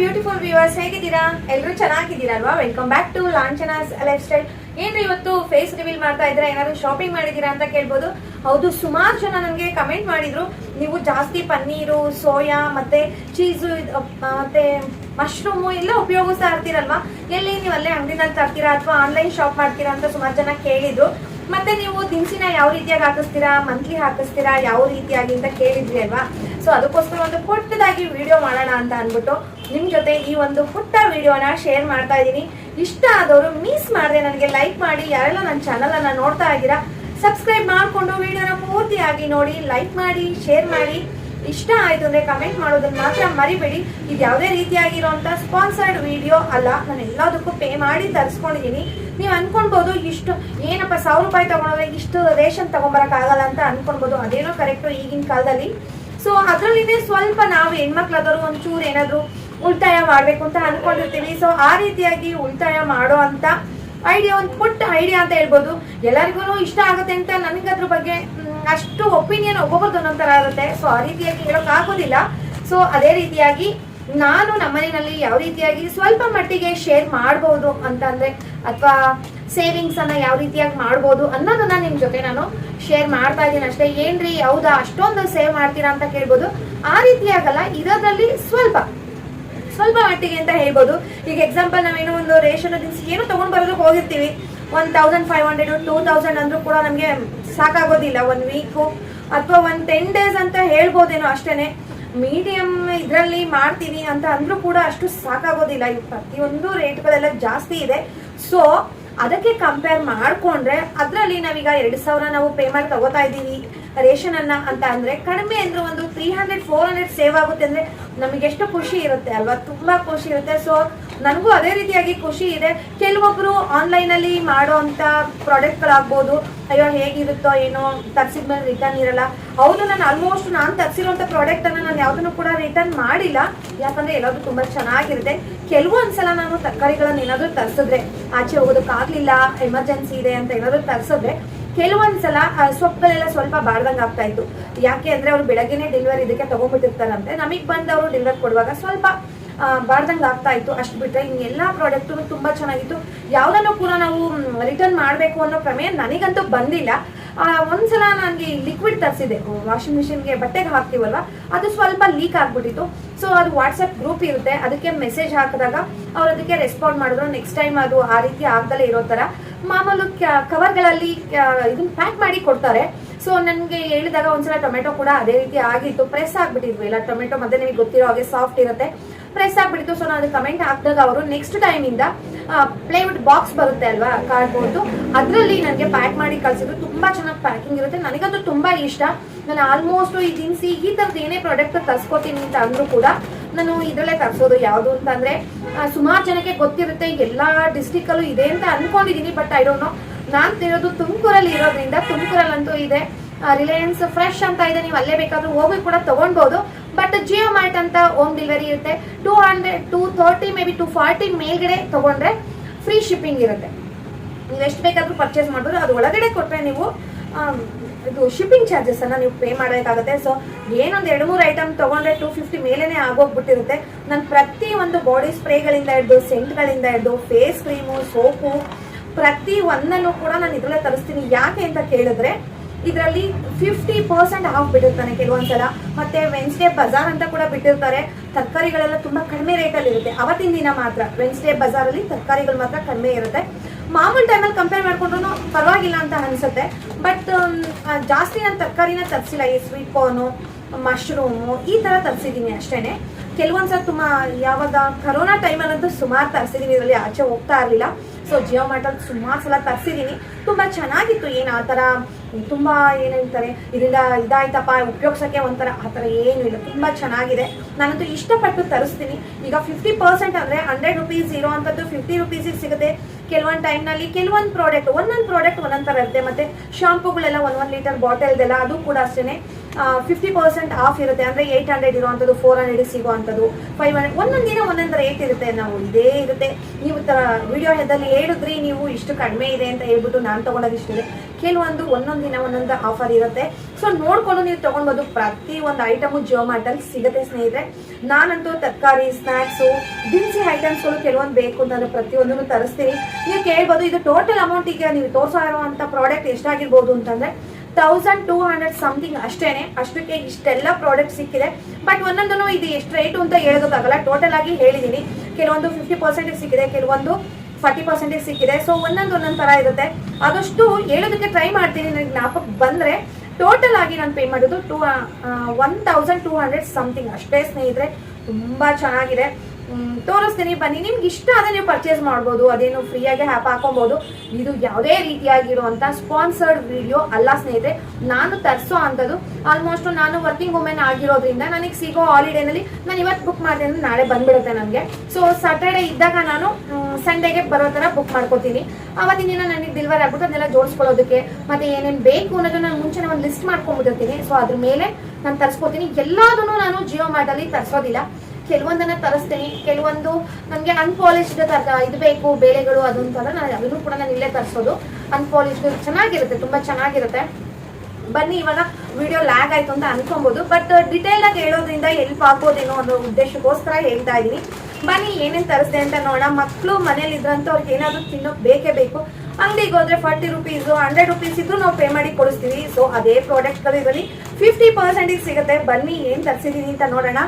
Beautiful viewers ಹೇಗಿದ್ದೀರಾ? ಎಲ್ಲರೂ ಚೆನ್ನಾಗಿದ್ದೀರಲ್ವಾ? Welcome back to Lanchana's lifestyle ಏನ್ರಿ ಇವತ್ತು ಫೇಸ್ ರಿವೀಲ್ ಮಾಡ್ತಾ ಇದ್ರೆ ಏನಾದ್ರು ಶಾಪಿಂಗ್ ಮಾಡಿದೀರಾ ಅಂತ ಕೇಳ್ಬೋದು. ಹೌದು, ಸುಮಾರು ಜನ ನನಗೆ ಕಮೆಂಟ್ ಮಾಡಿದ್ರು, ನೀವು ಜಾಸ್ತಿ ಪನ್ನೀರು, ಸೋಯಾ, ಮತ್ತೆ ಚೀಸು ಮತ್ತೆ ಮಶ್ರೂಮು ಎಲ್ಲ ಉಪಯೋಗಿಸ್ತಾ ಇರ್ತೀರಲ್ವಾ? ಎಲ್ಲಿ ನೀವು ಅಲ್ಲೇ ಅಂಗಡಿನಲ್ಲಿ ತರ್ತೀರಾ ಅಥವಾ ಆನ್ಲೈನ್ ಶಾಪ್ ಮಾಡ್ತೀರಾ ಅಂತ ಸುಮಾರು ಜನ ಕೇಳಿದ್ರು. ಮತ್ತೆ ನೀವು ದಿನಸಿನ ಯಾವ ರೀತಿಯಾಗಿ ಹಾಕಿಸ್ತೀರಾ ಮಂತ್ಲಿ ಹಾಕಿಸ್ತೀರಾ, ಯಾವ ರೀತಿಯಾಗಿ ಅಂತ ಕೇಳಿದ್ರಿ ಅಲ್ವಾ? ಸೊ ಅದಕ್ಕೋಸ್ಕರ ಒಂದು ಪುಟ್ಟದಾಗಿ ವಿಡಿಯೋ ಮಾಡೋಣ ಅಂತ ಅಂದ್ಬಿಟ್ಟು ನಿಮ್ ಜೊತೆ ಈ ಒಂದು ಪುಟ್ಟ ವಿಡಿಯೋನ ಶೇರ್ ಮಾಡ್ತಾ ಇದ್ದೀನಿ. ಇಷ್ಟ ಆದವರು ಮಿಸ್ ಮಾಡಿದೆ ನನಗೆ ಲೈಕ್ ಮಾಡಿ, ಯಾರೆಲ್ಲ ನನ್ನ ಚಾನಲ್ ಅನ್ನ ನೋಡ್ತಾ ಇದ್ದೀರಾ ಸಬ್ಸ್ಕ್ರೈಬ್ ಮಾಡಿಕೊಂಡು ವಿಡಿಯೋನ ಪೂರ್ತಿಯಾಗಿ ನೋಡಿ ಲೈಕ್ ಮಾಡಿ ಶೇರ್ ಮಾಡಿ. ಇಷ್ಟ ಆಯ್ತು ಅಂದ್ರೆ ಕಮೆಂಟ್ ಮಾಡೋದನ್ನ ಮಾತ್ರ ಮರಿಬೇಡಿ. ಇದು ಯಾವುದೇ ರೀತಿಯಾಗಿರುವಂತ ಸ್ಪಾನ್ಸರ್ಡ್ ವಿಡಿಯೋ ಅಲ್ಲ ನಾನು ಎಲ್ಲದಕ್ಕೂ ಪೇ ಮಾಡಿ ತರಿಸ್ಕೊಂಡಿದ್ದೀನಿ ನೀವು ಅನ್ಕೊಳ್ಬೋದು ಇಷ್ಟು ಏನಪ್ಪ ಸಾವಿರ ರೂಪಾಯಿ ತಗೊಂಡ್ರೆ ಇಷ್ಟು ರೇಷನ್ ಆಗಲ್ಲ ಅಂತ ಅನ್ಕೊಳ್ಬೋದು. ಅದೇನೋ ಕರೆಕ್ಟು ಈಗಿನ ಕಾಲದಲ್ಲಿ. ಸೊ ಅದರಲ್ಲಿದೆ ಸ್ವಲ್ಪ ನಾವು ಹೆಣ್ಮಕ್ಳಾದವರು ಒಂಚೂರು ಏನಾದ್ರು ಉಳಿತಾಯ ಮಾಡ್ಬೇಕು ಅಂತ ಅನ್ಕೊಂಡಿರ್ತೀವಿ ಸೊ ಆ ರೀತಿಯಾಗಿ ಉಳಿತಾಯ ಮಾಡೋ ಅಂತ ಐಡಿಯಾ ಒಂದು ಪುಟ್ಟ ಐಡಿಯಾ ಅಂತ ಹೇಳ್ಬೋದು. ಎಲ್ಲರಿಗೂ ಇಷ್ಟ ಆಗುತ್ತೆ ಅಂತ ನನಗೆ ಅದ್ರ ಬಗ್ಗೆ ಅಷ್ಟು ಒಪಿನಿಯನ್ ಒಬ್ಬೊಬ್ಬರದ್ದು ಥರ ಇರುತ್ತೆ ಸೊ ಆ ರೀತಿಯಾಗಿ ಹೇಳೋಕ್ಕಾಗೋದಿಲ್ಲ. ಸೊ ಅದೇ ರೀತಿಯಾಗಿ ನಾನು ನಮ್ಮನೆಯಲ್ಲಿ ಯಾವ ರೀತಿಯಾಗಿ ಸ್ವಲ್ಪ ಮಟ್ಟಿಗೆ ಶೇರ್ ಮಾಡ್ಬೋದು ಅಂತ ಅಂದ್ರೆ ಅಥವಾ ಸೇವಿಂಗ್ಸ್ ಅನ್ನ ಯಾವ ರೀತಿಯಾಗಿ ಮಾಡ್ಬೋದು ಅನ್ನೋದನ್ನ ನಿಮ್ ಜೊತೆ ನಾನು ಶೇರ್ ಮಾಡ್ತಾ ಇದ್ದೀನಿ ಅಷ್ಟೇ. ಏನ್ರಿ, ಹೌದಾ? ಅಷ್ಟೊಂದು ಸೇವ್ ಮಾಡ್ತೀರಾ ಅಂತ ಕೇಳ್ಬೋದು. ಆ ರೀತಿಯಾಗಲ್ಲ ಇದರಲ್ಲಿ ಸ್ವಲ್ಪ ಸ್ವಲ್ಪ ಮಟ್ಟಿಗೆ ಅಂತ ಹೇಳ್ಬೋದು. ಈಗ ಎಕ್ಸಾಂಪಲ್ ನಾವೇನು ಒಂದು ರೇಷನ್ ದಿನ್ಸ್ ಏನು ತಗೊಂಡ್ ಬರೋದಕ್ಕೆ ಹೋಗಿರ್ತೀವಿ. One thousand five hundred two thousand ಅಂದ್ರೂ ಕೂಡ ನಮಗೆ ಸಾಕಾಗೋದಿಲ್ಲ. ಒನ್ ವೀಕು ಅಥವಾ ಒನ್ ಟೆನ್ ಡೇಸ್ ಅಂತ ಹೇಳ್ಬೋದೇನೋ ಅಷ್ಟೇನೆ. ಮೀಡಿಯಂ ಇದರಲ್ಲಿ ಮಾಡ್ತೀನಿ ಅಂತ ಅಂದ್ರೂ ಕೂಡ ಅಷ್ಟು ಸಾಕಾಗೋದಿಲ್ಲ. ಈ ಪ್ರತಿಯೊಂದು ರೇಟ್ಗಳೆಲ್ಲ ಜಾಸ್ತಿ ಇದೆ. ಸೊ ಅದಕ್ಕೆ ಕಂಪೇರ್ ಮಾಡ್ಕೊಂಡ್ರೆ ಅದರಲ್ಲಿ ನಾವೀಗ ಎರಡು ಸಾವಿರ ನಾವು ಪೇ ಮಾಡಿ ತಗೋತಾ ಇದ್ದೀವಿ. ರೇಷನ್ ಅನ್ನ ಅಂತ ಅಂದ್ರೆ ಕಡಿಮೆ ಅಂದ್ರೆ ಒಂದು three hundred four hundred save ಆಗುತ್ತೆ ಅಂದ್ರೆ ನಮಗೆ ಎಷ್ಟು ಖುಷಿ ಇರುತ್ತೆ ಅಲ್ವಾ? ತುಂಬಾ ಖುಷಿ ಇರುತ್ತೆ. ಸೊ ನನಗೂ ಅದೇ ರೀತಿಯಾಗಿ ಖುಷಿ ಇದೆ. ಕೆಲವೊಬ್ರು ಆನ್ಲೈನ್ ಅಲ್ಲಿ ಮಾಡೋ ಅಂತ ಪ್ರಾಡಕ್ಟ್ಗಳಾಗ್ಬೋದು ಅಯ್ಯೋ ಹೇಗಿರುತ್ತೋ ಏನೋ ತರಿಸಿದ್ಮೇಲೆ ರಿಟರ್ನ್ ಇರಲ್ಲ. ಹೌದು, ನಾನು ಆಲ್ಮೋಸ್ಟ್ ನಾನು ತರ್ಸಿರೋಂಥ ಪ್ರಾಡಕ್ಟ್ ಅನ್ನ ನಾನು ಯಾವ್ದನ್ನು ಕೂಡ ರಿಟರ್ನ್ ಮಾಡಿಲ್ಲ. ಯಾಕಂದ್ರೆ ಎಲ್ಲಾದ್ರೂ ತುಂಬಾ ಚೆನ್ನಾಗಿರುತ್ತೆ. ಕೆಲವೊಂದ್ಸಲ ನಾನು ತರಕಾರಿಗಳನ್ನ ಏನಾದ್ರೂ ತರಿಸಿದ್ರೆ, ಆಚೆ ಹೋಗೋದಕ್ಕಾಗ್ಲಿಲ್ಲ ಎಮರ್ಜೆನ್ಸಿ ಇದೆ ಅಂತ ಏನಾದ್ರೂ ತರಿಸಿದ್ರೆ ಕೆಲವೊಂದ್ಸಲ ಸೊಪ್ಪುಗಳೆಲ್ಲ ಸ್ವಲ್ಪ ಬಾಡ್ದಂಗ್ ಆಗ್ತಾ ಇತ್ತು. ಯಾಕೆ ಅಂದ್ರೆ ಅವ್ರು ಬೆಳಗ್ಗೆನೆ ಡೆಲಿವರಿ ಇದಕ್ಕೆ ತಗೊಂಡ್ಬಿಟ್ಟಿರ್ತಾರಂತೆ. ನಮಗ್ ಬಂದವರು ಡೆಲಿವರಿ ಕೊಡುವಾಗ ಸ್ವಲ್ಪ ಬಾಡ್ದಂಗ್ ಆಗ್ತಾ ಇತ್ತು. ಅಷ್ಟು ಬಿಟ್ರೆ ಎಲ್ಲ ಪ್ರಾಡಕ್ಟ್ ತುಂಬಾ ಚೆನ್ನಾಗಿತ್ತು. ಯಾವುದನ್ನು ಕೂಡ ನಾವು ರಿಟರ್ನ್ ಮಾಡಬೇಕು ಅನ್ನೋ ಪ್ರಮೇಯ ನನಗಂತೂ ಬಂದಿಲ್ಲ. ಒಂದ್ಸಲ ನನಗೆ ಲಿಕ್ವಿಡ್ ತರಿಸಿದೆ. ವಾಷಿಂಗ್ ಮಿಷಿನ್ಗೆ ಬಟ್ಟೆಗೆ ಹಾಕ್ತೀವಲ್ವ? ಅದು ಸ್ವಲ್ಪ ಲೀಕ್ ಆಗಿಬಿಟ್ಟಿತ್ತು. ಸೊ ಅದು ವಾಟ್ಸಪ್ ಗ್ರೂಪ್ ಇರುತ್ತೆ. ಅದಕ್ಕೆ ಮೆಸೇಜ್ ಹಾಕಿದಾಗ ಅವ್ರು ಅದಕ್ಕೆ ರೆಸ್ಪಾಂಡ್ ಮಾಡಿದ್ರು. ನೆಕ್ಸ್ಟ್ ಟೈಮ್ ಅದು ಆ ರೀತಿ ಆಗ್ದಲೇ ಇರೋ ತರ. ಮಾಮೂಲು ಕವರ್ಗಳಲ್ಲಿ ಇದನ್ನ ಪ್ಯಾಕ್ ಮಾಡಿ ಕೊಡ್ತಾರೆ. ಸೊ ನನಗೆ ಹೇಳಿದಾಗ ಒಂದ್ಸಲ ಟೊಮೆಟೊ ಕೂಡ ಅದೇ ರೀತಿ ಆಗಿತ್ತು. ಪ್ರೆಸ್ ಆಗಿಬಿಟ್ಟಿದ್ವಿ. ಇಲ್ಲ ಟೊಮೆಟೊ ಮತ್ತೆ ನಿಮಗೆ ಗೊತ್ತಿರೋ ಹಾಗೆ ಸಾಫ್ಟ್ ಇರುತ್ತೆ. ಪ್ರೆಸ್ ಆಗ್ಬಿಡ್ತು. ಸೊ ನಾನು ಕಮೆಂಟ್ ಹಾಕಿದಾಗ ಅವರು ನೆಕ್ಸ್ಟ್ ಟೈಮ್ ಇಂದ ಪ್ಲೇವುಡ್ ಬಾಕ್ಸ್ ಬರುತ್ತೆ ಅಲ್ವಾ ಕಾರ್ಡ್ಬೋರ್ಡ್ ಅದರಲ್ಲಿ ನನಗೆ ಪ್ಯಾಕ್ ಮಾಡಿ ಕಳ್ಸಿದ್ರು. ತುಂಬಾ ಚೆನ್ನಾಗಿ ಪ್ಯಾಕಿಂಗ್ ಇರುತ್ತೆ. ನನಗಂತೂ ತುಂಬಾ ಇಷ್ಟ. ನಾನು ಆಲ್ಮೋಸ್ಟ್ ಈ ದಿನಸಿ ಈ ಥರದ್ದು ಏನೇ ಪ್ರಾಡಕ್ಟ್ ತರ್ಸ್ಕೊತೀನಿ ಅಂತ ಅಂದ್ರೂ ಕೂಡ ನಾನು ಇದರಲ್ಲೇ ತರ್ಸೋದು. ಯಾವುದು ಅಂತಂದ್ರೆ ಸುಮಾರು ಜನಕ್ಕೆ ಗೊತ್ತಿರುತ್ತೆ. ಎಲ್ಲಾ ಡಿಸ್ಟಿಕ್ ಅಲ್ಲೂ ಇದೆ ಅಂತ ಅನ್ಕೊಂಡಿದೀನಿ ಬಟ್ ಐ ಡೋಂಟ್ ನೋ ನಾನು ತಿರೋದು ತುಮಕೂರಲ್ಲಿ ಇರೋದ್ರಿಂದ ತುಮಕೂರಲ್ಲಂತೂ ಇದೆ. ರಿಲಯನ್ಸ್ ಫ್ರೆಶ್ ಅಂತ ಇದೆ. ನೀವು ಅಲ್ಲೇ ಬೇಕಾದ್ರೂ ಹೋಗಿ ಕೂಡ ತಗೊಳ್ಬಹುದು ಬಟ್ ಜಿಯೋ ಮಾರ್ಟ್ ಅಂತ ಹೋಮ್ ಡೆಲಿವರಿ ಇರುತ್ತೆ. Two hundred two thirty maybe two forty ಮೇಲ್ಗಡೆ ತಗೊಂಡ್ರೆ ಫ್ರೀ ಶಿಪ್ಪಿಂಗ್ ಇರುತ್ತೆ. ನೀವು ಎಷ್ಟು ಬೇಕಾದರೂ ಪರ್ಚೇಸ್ ಮಾಡಿದ್ರು ಅದು ಒಳಗಡೆ ಕೊಟ್ಟರೆ ನೀವು ಇದು ಶಿಪ್ಪಿಂಗ್ ಚಾರ್ಜಸ್ ಅನ್ನ ನೀವು ಪೇ ಮಾಡಬೇಕಾಗುತ್ತೆ. ಸೊ ಏನೊಂದು ಎರಡು ಮೂರು ಐಟಮ್ ತಗೊಂಡ್ರೆ ಟೂ ಫಿಫ್ಟಿ ಮೇಲೇ ಆಗೋಗ್ಬಿಟ್ಟಿರುತ್ತೆ. ನಾನು ಪ್ರತಿ ಒಂದು ಬಾಡಿ ಸ್ಪ್ರೇಗಳಿಂದ ಹಿಡ್ದು ಸೆಂಟ್ಗಳಿಂದ ಹಿಡ್ದು ಫೇಸ್ ಕ್ರೀಮು ಸೋಪು ಪ್ರತಿ ಒಂದನ್ನು ಕೂಡ ನಾನು ಇದರಲ್ಲೇ ತರಿಸ್ತೀನಿ. ಯಾಕೆ ಅಂತ ಕೇಳಿದ್ರೆ ಇದರಲ್ಲಿ ಫಿಫ್ಟಿ ಪರ್ಸೆಂಟ್ ಆಫ್ ಬಿಟ್ಟಿರ್ತಾನೆ ಕೆಲವೊಂದ್ಸಲ. ಮತ್ತೆ ವೆನ್ಸ್ಡೇ ಬಜಾರ್ ಅಂತ ಕೂಡ ಬಿಟ್ಟಿರ್ತಾರೆ. ತರಕಾರಿಗಳೆಲ್ಲ ತುಂಬಾ ಕಡಿಮೆ ರೇಟಲ್ಲಿ ಇರುತ್ತೆ. ಅವತ್ತಿನ ದಿನ ಮಾತ್ರ ವೆನ್ಸ್ಡೇ ಬಜಾರಲ್ಲಿ ತರಕಾರಿಗಳು ಮಾತ್ರ ಕಡಿಮೆ ಇರುತ್ತೆ. ಮಾಮೂಲು ಟೈಮಲ್ಲಿ ಕಂಪೇರ್ ಮಾಡ್ಕೊಂಡ್ರು ಪರವಾಗಿಲ್ಲ ಅಂತ ಅನ್ಸುತ್ತೆ. ಬಟ್ ಜಾಸ್ತಿ ನಾನು ತರಕಾರಿನ ತರಿಸಿಲ್ಲ. ಈ ಸ್ವೀಟ್ ಕಾರ್ನು ಮಶ್ರೂಮು ಈ ತರ ತರಿಸಿದ್ದೀನಿ ಅಷ್ಟೇನೆ. ಕೆಲವೊಂದ್ಸಲ ತುಂಬಾ ಯಾವಾಗ ಕರೋನಾ ಟೈಮಲ್ಲಂತೂ ಸುಮಾರು ತರಿಸಿದ್ದೀನಿ ಇದರಲ್ಲಿ ಆಚೆ ಹೋಗ್ತಾ ಇರಲಿಲ್ಲ. ಸೊ ಜಿಯೋ ಮಾರ್ಟಲ್ಲಿ ಸುಮಾರು ಸಲ ತರಿಸಿದ್ದೀನಿ ತುಂಬಾ ಚೆನ್ನಾಗಿತ್ತು ಏನು ಆ ಥರ ತುಂಬಾ ಏನು ಇದರಿಂದ ಇದಾಯ್ತಪ್ಪ, ಉಪಯೋಗಿಸೋಕ್ಕೆ ಒಂಥರ ಆ ಥರ ಏನೂ ಇಲ್ಲ. ತುಂಬಾ ಚೆನ್ನಾಗಿದೆ. ನಾನಂತೂ ಇಷ್ಟಪಟ್ಟು ತರಿಸ್ತೀನಿ. ಈಗ ಫಿಫ್ಟಿ ಪರ್ಸೆಂಟ್ ಅಂದರೆ ಹಂಡ್ರೆಡ್ ರುಪೀಸ್ ಇರೋ ಅಂಥದ್ದು ಫಿಫ್ಟಿ ರುಪೀಸಿಗೆ ಸಿಗುತ್ತೆ. ಕೆಲವೊಂದು ಟೈಮ್ನಲ್ಲಿ ಕೆಲವೊಂದು ಪ್ರಾಡಕ್ಟ್ ಒಂದೊಂದು ಪ್ರಾಡಕ್ಟ್ ಒಂದೊಂದು ಥರ ಇರುತ್ತೆ. ಮತ್ತೆ ಶಾಂಪೂಗಳೆಲ್ಲ ಒಂದೊಂದು ಲೀಟರ್ ಬಾಟಲ್ದೆಲ್ಲ ಅದು ಕೂಡ ಅಷ್ಟೇ ಫಿಫ್ಟಿ ಪರ್ಸೆಂಟ್ ಆಫ್ ಇರುತ್ತೆ ಅಂದರೆ ಏಯ್ಟ್ ಹಂಡ್ರೆಡ್ ಇರುವಂಥದ್ದು ಫೋರ್ ಹಂಡ್ರೆಡ್ ಸಿಗುವಂಥದ್ದು ಫೈವ್ ಹಂಡ್ರೆಡ್ ಒಂದೊಂದು ದಿನ ಒಂದೊಂದು ರೇಟ್ ಇರುತ್ತೆ. ನಾವು ಇದೇ ಇರುತ್ತೆ. ನೀವು ತರ ವಿಡಿಯೋ ಹೆದ್ದಲ್ಲಿ ಹೇಳಿದ್ರಿ, ನೀವು ಇಷ್ಟು ಕಡಿಮೆ ಇದೆ ಅಂತ ಹೇಳ್ಬಿಟ್ಟು ನಾನು ತೊಗೊಂಡೋದು ಇಷ್ಟಿದೆ ಕೆಲವೊಂದು ಒಂದೊಂದು ದಿನ ಒಂದೊಂದು ಆಫರ್ ಇರುತ್ತೆ. ಸೊ ನೋಡ್ಕೊಂಡು ನೀವು ತೊಗೊಳ್ಬೋದು ಪ್ರತಿ ಒಂದು ಐಟಮು ಜಿಯೋ ಮಾರ್ಟಲ್ಲಿ ಸಿಗುತ್ತೆ ಸ್ನೇಹಿತರೆ. ನಾನಂತೂ ತರಕಾರಿ ಸ್ನ್ಯಾಕ್ಸು ದಿನಸಿ ಐಟಮ್ಸ್ಗಳು ಕೆಲವೊಂದು ಬೇಕು ಅಂತಂದ್ರೆ ಪ್ರತಿಯೊಂದನ್ನು ತರಿಸ್ತೀನಿ. ನೀವು ಕೇಳ್ಬೋದು ಇದು ಟೋಟಲ್ ಅಮೌಂಟಿಗೆ ನೀವು ತೋರಿಸೋ ಇರುವಂಥ ಪ್ರಾಡಕ್ಟ್ ಎಷ್ಟಾಗಿರ್ಬೋದು ಅಂತಂದ್ರೆ ತೌಸಂಡ್ ಟೂ ಹಂಡ್ರೆಡ್ ಸಮಥಿಂಗ್ ಅಷ್ಟೇನೆ. ಅಷ್ಟಕ್ಕೆ ಇಷ್ಟೆಲ್ಲ ಪ್ರಾಡಕ್ಟ್ ಸಿಕ್ಕಿದೆ. ಬಟ್ ಒಂದೊಂದು ಇದು ಎಷ್ಟು ರೇಟು ಅಂತ ಹೇಳೋದಕ್ಕಾಗಲ್ಲ ಟೋಟಲ್ ಆಗಿ ಹೇಳಿದ್ದೀನಿ ಕೆಲವೊಂದು ಫಿಫ್ಟಿ ಪರ್ಸೆಂಟೇಜ್ ಸಿಕ್ಕಿದೆ, ಕೆಲವೊಂದು ಫಾರ್ಟಿ ಪರ್ಸೆಂಟೇಜ್ ಸಿಕ್ಕಿದೆ. ಸೊ ಒಂದೊಂದು ಒಂದೊಂದು ಥರ ಇರುತ್ತೆ. ಆದಷ್ಟು ಹೇಳೋದಕ್ಕೆ ಟ್ರೈ ಮಾಡ್ತೀನಿ. ನನಗೆ ಜ್ಞಾಪಕ ಬಂದರೆ ಟೋಟಲ್ ಆಗಿ ನಾನು ಪೇ ಮಾಡೋದು two one thousand two hundred something ಅಷ್ಟೇ ಸ್ನೇಹಿತರೆ, ತುಂಬ ಚೆನ್ನಾಗಿದೆ. ತೋರಿಸ್ತೀನಿ. ಬನ್ನಿ, ನಿಮ್ಗೆ ಇಷ್ಟ ಆದರೆ ನೀವು ಪರ್ಚೇಸ್ ಮಾಡ್ಬೋದು. ಅದೇನು ಫ್ರೀಯಾಗಿ ಹ್ಯಾಪ್ ಹಾಕೊಬೋದು. ಇದು ಯಾವುದೇ ರೀತಿಯಾಗಿರುವಂಥ ಸ್ಪಾನ್ಸರ್ಡ್ ವಿಡಿಯೋ ಅಲ್ಲ ಸ್ನೇಹಿತರೆ, ನಾನು ತರಿಸೋ ಅಂಥದ್ದು. ಆಲ್ಮೋಸ್ಟ್ ನಾನು ವರ್ಕಿಂಗ್ ವುಮೆನ್ ಆಗಿರೋದ್ರಿಂದ ನನಗೆ ಸಿಗೋ ಹಾಲಿಡೇನಲ್ಲಿ ನಾನು ಇವತ್ತು ಬುಕ್ ಮಾಡಿದೆ ಅಂದರೆ ನಾಳೆ ಬಂದ್ಬಿಡುತ್ತೆ ನನಗೆ ಸೊ ಸ್ಯಾಟರ್ಡೆ ಇದ್ದಾಗ ನಾನು ಸಂಡೇಗೆ ಬರೋ ಥರ ಬುಕ್ ಮಾಡ್ಕೋತೀನಿ. ಅವತ್ತಿನ ದಿನ ನನಗೆ ಡೆಲಿವರಿ ಆಗ್ಬಿಟ್ಟು ಅದನ್ನೆಲ್ಲ ಜೋಡಿಸ್ಕೊಳ್ಳೋದಕ್ಕೆ ಮತ್ತೆ ಏನೇನು ಬೇಕು ಅನ್ನೋದು ನಾನು ಮುಂಚೆನೇ ಒಂದು ಲಿಸ್ಟ್ ಮಾಡ್ಕೊಂಡ್ಬಿಟ್ಟಿರ್ತೀನಿ. ಸೊ ಅದ್ರ ಮೇಲೆ ನಾನು ತರಿಸ್ಕೊತೀನಿ ಎಲ್ಲದನ್ನು ನಾನು ಜಿಯೋ ಮಾರ್ಟಲ್ಲಿ ತರಿಸೋದಿಲ್ಲ. ಕೆಲವೊಂದನ್ನ ತರಿಸ್ತೀನಿ, ಕೆಲವೊಂದು ನನಗೆ ಅನ್ಪಾಲಿಶ್ಡ್ ತರ ಇದು ಬೇಕು, ಬೇಳೆಗಳು ಅದು ಅಂತಾರ ನಾನು ಅದನ್ನು ಕೂಡ ನಾನು ಇಲ್ಲೇ ತರಿಸೋದು. ಅನ್ಪಾಲಿಶ್ಡ್ ಚೆನ್ನಾಗಿರುತ್ತೆ, ತುಂಬ ಚೆನ್ನಾಗಿರುತ್ತೆ. ಬನ್ನಿ, ಇವಾಗ ವಿಡಿಯೋ ಲ್ಯಾಗ್ ಆಯ್ತು ಅಂತ ಅನ್ಕೊಬಹುದು ಬಟ್ ಡಿಟೇಲ್ ಆಗಿ ಹೇಳೋದ್ರಿಂದ ಎಲ್ಪ್ ಆಗ್ಬೋದೇನೋ ಅನ್ನೋ ಉದ್ದೇಶಕ್ಕೋಸ್ಕರ ಹೇಳ್ತಾ ಇದ್ದೀನಿ ಬನ್ನಿ, ಏನೇನು ತರಿಸ್ದೆ ಅಂತ ನೋಡೋಣ. ಮಕ್ಕಳು ಮನೇಲಿ ಇದ್ರಂತೂ, ಅವ್ರಿಗೆ ಏನಾದರೂ ತಿನ್ನೋಕೆ ಬೇಕೇ ಬೇಕು. ಅಂಗಡಿಗೆ ಹೋದ್ರೆ ಫಾರ್ಟಿ ರುಪೀಸು ಹಂಡ್ರೆಡ್ ರುಪೀಸ್ ಇದ್ರು ನಾವು ಪೇ ಮಾಡಿ ಕೊಡಿಸ್ತೀವಿ. ಸೊ ಅದೇ ಪ್ರಾಡಕ್ಟ್ಗಳು ಇದರಲ್ಲಿ ಫಿಫ್ಟಿ ಪರ್ಸೆಂಟಿಗೆ ಸಿಗುತ್ತೆ. ಬನ್ನಿ, ಏನು ತರಿಸಿದ್ದೀನಿ ಅಂತ ನೋಡೋಣ.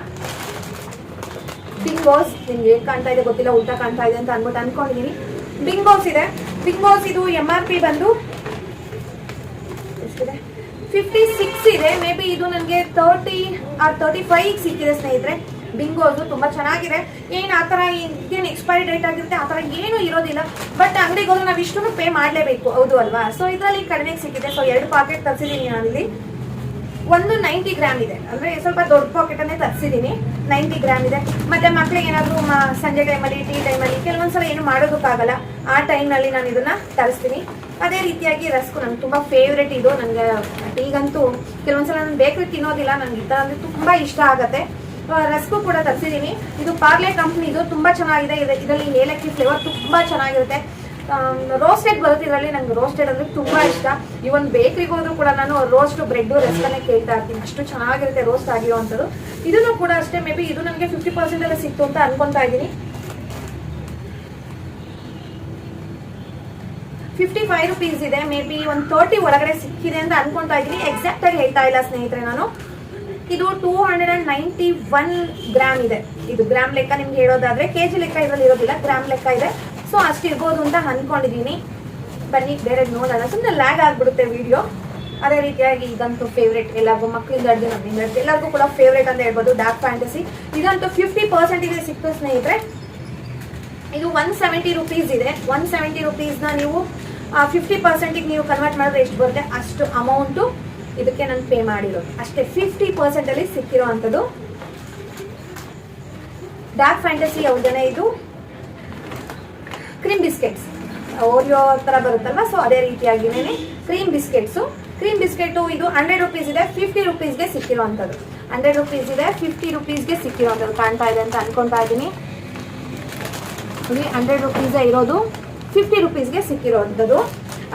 ಬಿಂಗೋಸ್ ನಿಮ್ಗೆ ಹೇಗೆ ಕಾಣ್ತಾ ಇದೆ ಗೊತ್ತಿಲ್ಲ, ಉಲ್ಟಾ ಕಾಣ್ತಾ ಇದೆ ಅಂತ ಅನ್ಬಿಟ್ಟು ಅನ್ಕೊಂಡಿದೀನಿ. ಬಿಂಗೋಸ್ ಇದೆ. ಬಿಂಗೋಸ್ ಇದು ಎಂ ಆರ್ ಪಿ ಬಂದು ಎಷ್ಟಿದೆ? ಫಿಫ್ಟಿ ಸಿಕ್ಸ್ ಇದೆ. ಮೇ ಬಿ ಇದು ನನಗೆ ತರ್ಟಿ ಆರ್ ತರ್ಟಿ ಫೈವ್ ಸಿಕ್ಕಿದೆ ಸ್ನೇಹಿತರೆ. ಬಿಂಗೋದು ತುಂಬಾ ಚೆನ್ನಾಗಿದೆ. ಏನು ಆ ಥರ ಏನು ಎಕ್ಸ್ಪೈರಿ ಡೇಟ್ ಆಗಿರುತ್ತೆ, ಆ ಥರ ಏನೂ ಇರೋದಿಲ್ಲ. ಬಟ್ ಅಂಗಡಿಗೆ ಹೋದ್ರೆ ನಾವು ಇಷ್ಟನ್ನು ಪೇ ಮಾಡಲೇಬೇಕು. ಹೌದು ಅಲ್ವಾ? ಸೊ ಇದರಲ್ಲಿ ಕಡಿಮೆ ಸಿಕ್ಕಿದೆ. ಸೊ ಎರಡು ಪಾಕೆಟ್ ತರಿಸಿದ್ದೀನಿ ನಾನಿಲ್ಲಿ. ಒಂದು ನೈಂಟಿ ಗ್ರಾಮ್ ಇದೆ. ಅಂದ್ರೆ ಸ್ವಲ್ಪ ದೊಡ್ಡ ಪಾಕೆಟ್ ಅನ್ನೇ ತರಿಸಿದ್ದೀನಿ ನೈಂಟಿ ಗ್ರಾಮ್ ಇದೆ. ಮತ್ತೆ ಮಕ್ಳಿಗೆ ಏನಾದರೂ ಸಂಜೆ ಟೈಮಲ್ಲಿ ಟೀ ಟೈಮಲ್ಲಿ ಕೆಲವೊಂದ್ಸಲ ಏನು ಮಾಡೋದಕ್ಕಾಗಲ್ಲ. ಆ ಟೈಮ್ನಲ್ಲಿ ನಾನು ಇದನ್ನ ತರಿಸ್ತೀನಿ. ಅದೇ ರೀತಿಯಾಗಿ ರಸ್ಕು ನಂಗೆ ತುಂಬ ಫೇವ್ರೆಟ್ ಇದು. ನನಗೆ ಟೀಗಂತೂ ಕೆಲವೊಂದ್ಸಲ ನಾನು ಬೇಕ್ರಿ ತಿನ್ನೋದಿಲ್ಲ. ನನಗೆ ಈ ಅಂದ್ರೆ ತುಂಬ ಇಷ್ಟ ಆಗುತ್ತೆ. ರಸ್ಕು ಕೂಡ ತರಿಸಿದ್ದೀನಿ ಇದು ಪಾರ್ಲೆ ಕಂಪ್ನಿದು ತುಂಬ ಚೆನ್ನಾಗಿದೆ. ಇದೆ- ಇದರಲ್ಲಿ ಏಲಕ್ಕಿ ಫ್ಲೇವರ್ ತುಂಬ ಚೆನ್ನಾಗಿರುತ್ತೆ. ರೋಸ್ಟೆಡ್ ಬರುತ್ತೆ. ಇದರಲ್ಲಿ ನಂಗೆ ರೋಸ್ಟೆಡ್ ಅಂದ್ರೆ ತುಂಬಾ ಇಷ್ಟ. ಇವನ್ ಬೇಕ್ರಿಗೆ ಹೋದ್ರು ಕೂಡ ನಾನು ರೋಸ್ಟ್ ಬ್ರೆಡ್ ರೆಸ್ಟನ್ನೇ ಕೇಳ್ತಾ ಇರ್ತೀನಿ. ಅಷ್ಟು ಚೆನ್ನಾಗಿರುತ್ತೆ ರೋಸ್ಟ್ ಆಗಿರುವಂಥದ್ದು. ಇದನ್ನು ಕೂಡ ಅಷ್ಟೇ ಮೇ ಬಿ ಇದು ನನಗೆ ಫಿಫ್ಟಿ ಪರ್ಸೆಂಟ್ ಎಲ್ಲ ಸಿಕ್ತು ಅಂತ ಅನ್ಕೊಂತಾ ಇದ್ದೀನಿ. ಫಿಫ್ಟಿ ಫೈವ್ ರುಪೀಸ್ ಇದೆ. ಮೇ ಬಿ ಒಂದು ತರ್ಟಿ ಒಳಗಡೆ ಸಿಕ್ಕಿದೆ ಅಂತ ಅನ್ಕೊಂತಾ ಇದ್ದೀನಿ. ಎಕ್ಸಾಕ್ಟ್ ಆಗಿ ಹೇಳ್ತಾ ಇಲ್ಲ ಸ್ನೇಹಿತರೆ ನಾನು. ಇದು two hundred and ninety one gram ಇದೆ. ಇದು ಗ್ರಾಮ್ ಲೆಕ್ಕ ನಿಮ್ಗೆ ಹೇಳೋದಾದ್ರೆ ಕೆ ಜಿ ಲೆಕ್ಕ ಇದರಲ್ಲಿ ಇರೋದಿಲ್ಲ ಗ್ರಾಮ್ ಲೆಕ್ಕ ಇದೆ. ಸೊ ಅಷ್ಟು ಇರ್ಬೋದು ಅಂತ ಅನ್ಕೊಂಡಿದ್ದೀನಿ ಬನ್ನಿ, ಬೇರೆ ನೋಡೋಣ. ಸುಮ್ಮನೆ ಲ್ಯಾಗ್ ಆಗ್ಬಿಡುತ್ತೆ ವಿಡಿಯೋ ಅದೇ ರೀತಿಯಾಗಿ ಇದಂತೂ ಫೇವ್ರೇಟ್ ಎಲ್ಲರಿಗೂ ಮಕ್ಕಳಿಂದ ಹಿಡಿದು ನಮ್ಮಿಂದ ಎಲ್ಲರಿಗೂ ಕೂಡ ಫೇವ್ರೇಟ್ ಅಂತ ಹೇಳ್ಬೋದು ಡಾರ್ಕ್ ಫ್ಯಾಂಟಸಿ ಇದಂತೂ ಫಿಫ್ಟಿ ಪರ್ಸೆಂಟಿಗೆ ಸಿಕ್ತು ಸ್ನೇಹಿತರೆ. ಇದು ಒನ್ ಸೆವೆಂಟಿ ರುಪೀಸ್ ಇದೆ. ಒನ್ ಸೆವೆಂಟಿ ರುಪೀಸ್ನ ನೀವು ಫಿಫ್ಟಿ ಪರ್ಸೆಂಟಿಗೆ ನೀವು ಕನ್ವರ್ಟ್ ಮಾಡಿದ್ರೆ ಎಷ್ಟು ಬರುತ್ತೆ? ಅಷ್ಟು ಅಮೌಂಟು ಇದಕ್ಕೆ ನಾನು ಪೇ ಮಾಡಿರೋದು. ಅಷ್ಟೇ ಫಿಫ್ಟಿ ಪರ್ಸೆಂಟಲ್ಲಿ ಸಿಕ್ಕಿರೋ ಅಂಥದ್ದು. ಡಾರ್ಕ್ ಫ್ಯಾಂಟಸಿ ಅವ್ರದೇ ಇದು. ಕ್ರೀಮ್ ಬಿಸ್ಕೆಟ್ಸ್ ಓರಿಯೋ ಥರ ಬರುತ್ತಲ್ವ? ಸೊ ಅದೇ ರೀತಿಯಾಗಿನೇ ಕ್ರೀಮ್ ಬಿಸ್ಕೆಟ್ಸು ಕ್ರೀಮ್ ಬಿಸ್ಕೆಟು ಇದು ಹಂಡ್ರೆಡ್ ರುಪೀಸ್ ಇದೆ ಫಿಫ್ಟಿ ರುಪೀಸ್ಗೆ ಸಿಕ್ಕಿರುವಂಥದ್ದು. ಹಂಡ್ರೆಡ್ ರುಪೀಸ್ ಇದೆ ಫಿಫ್ಟಿ ರುಪೀಸ್ಗೆ ಸಿಕ್ಕಿರುವಂಥದ್ದು. ಕಾಣ್ತಾ ಇದೆ ಅಂತ ಅನ್ಕೊತಾ ಇದ್ದೀನಿ. ಇಲ್ಲಿ ಹಂಡ್ರೆಡ್ ರುಪೀಸೇ ಇರೋದು ಫಿಫ್ಟಿ ರುಪೀಸ್ಗೆ ಸಿಕ್ಕಿರೋವಂಥದ್ದು.